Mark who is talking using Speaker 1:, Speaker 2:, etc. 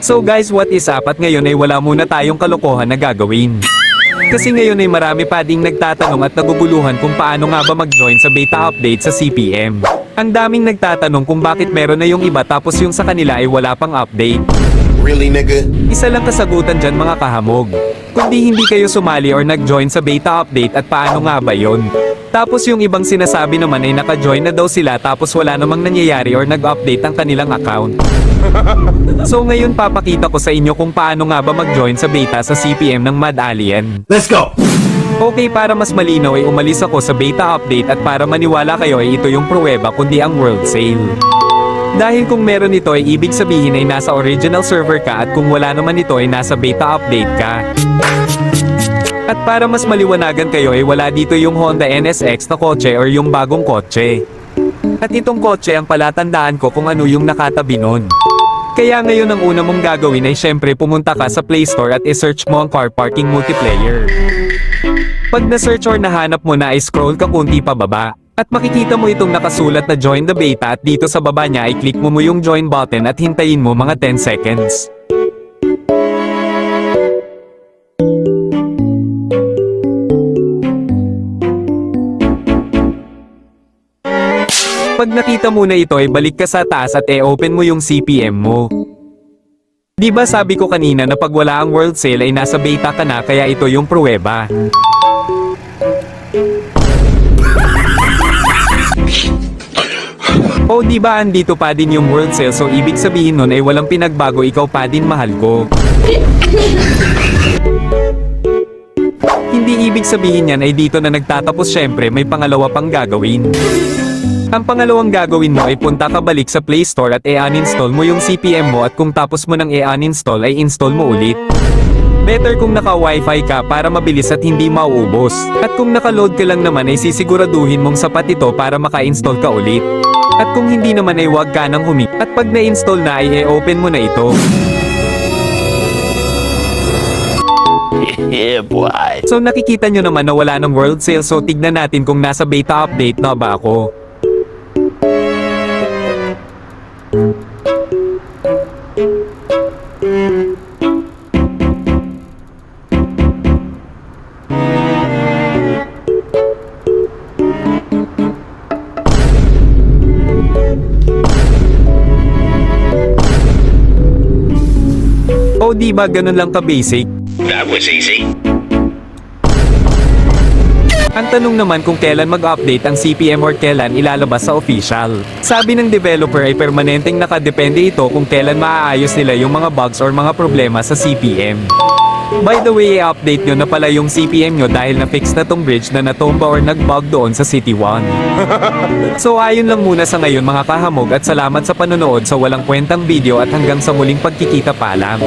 Speaker 1: So guys what is up at ngayon ay wala muna tayong kalokohan na gagawin. Kasi ngayon ay marami pa ding nagtatanong at naguguluhan kung paano nga ba mag-join sa beta update sa CPM. Ang daming nagtatanong kung bakit meron na yung iba tapos yung sa kanila ay wala pang update.
Speaker 2: Really, nigga?
Speaker 1: Isa lang kasagutan dyan mga kahamog. Kundi hindi kayo sumali or nag-join sa beta update at paano nga ba yon? Tapos yung ibang sinasabi naman ay naka-join na daw sila tapos wala namang nangyayari or nag-update ang kanilang account. So ngayon papakita ko sa inyo kung paano nga ba mag-join sa beta sa CPM ng Mad Alien.
Speaker 2: Let's go!
Speaker 1: Okay para mas malinaw ay umalis ako sa beta update at para maniwala kayo ay ito yung pruweba kundi ang World Sale. Dahil kung meron ito ay ibig sabihin ay nasa original server ka at kung wala naman ito ay nasa beta update ka. At para mas maliwanagan kayo ay wala dito yung Honda NSX na kotse or yung bagong kotse. At itong kotse ang palatandaan ko kung ano yung nakatabi nun. Kaya ngayon ang una mong gagawin ay syempre pumunta ka sa Play Store at isearch mo ang car parking multiplayer. Pag na-search or nahanap mo na ay scroll ka kunti pababa. At makikita mo itong nakasulat na join the beta at dito sa baba niya ay click mo mo yung join button at hintayin mo mga 10 seconds. Pag nakita mo na ito ay balik ka sa taas at e-open mo yung CPM mo. Di ba sabi ko kanina na pag wala ang World Sale ay nasa beta ka na kaya ito yung pruweba. O di ba andito pa din yung World Sale so ibig sabihin nun ay walang pinagbago ikaw pa din mahal ko. Hindi ibig sabihin yan ay dito na nagtatapos syempre may pangalawa pang gagawin. Ang pangalawang gagawin mo ay punta ka balik sa Play Store at i-uninstall mo yung CPM mo at kung tapos mo nang i-uninstall ay install mo ulit. Better kung naka-wifi ka para mabilis at hindi mauubos. At kung naka-load ka lang naman ay sisiguraduhin mong sapat ito para maka-install ka ulit. At kung hindi naman ay huwag ka nang humi. At pag na-install na ay i-open mo na ito.
Speaker 2: Yeah, boy.
Speaker 1: So nakikita nyo naman na wala ng World Sale so tignan natin kung nasa beta update na ba ako. O di ba ganun lang ka basic?
Speaker 2: That was easy.
Speaker 1: Ang tanong naman kung kailan mag-update ang CPM or kailan ilalabas sa official. Sabi ng developer ay permanenteng nakadepende ito kung kailan maaayos nila yung mga bugs or mga problema sa CPM. By the way, i-update nyo na pala yung CPM nyo dahil na-fix na tong bridge na natomba or nag-bug doon sa City 1. so ayun lang muna sa ngayon mga kahamog at salamat sa panonood sa walang kwentang video at hanggang sa muling pagkikita paalam.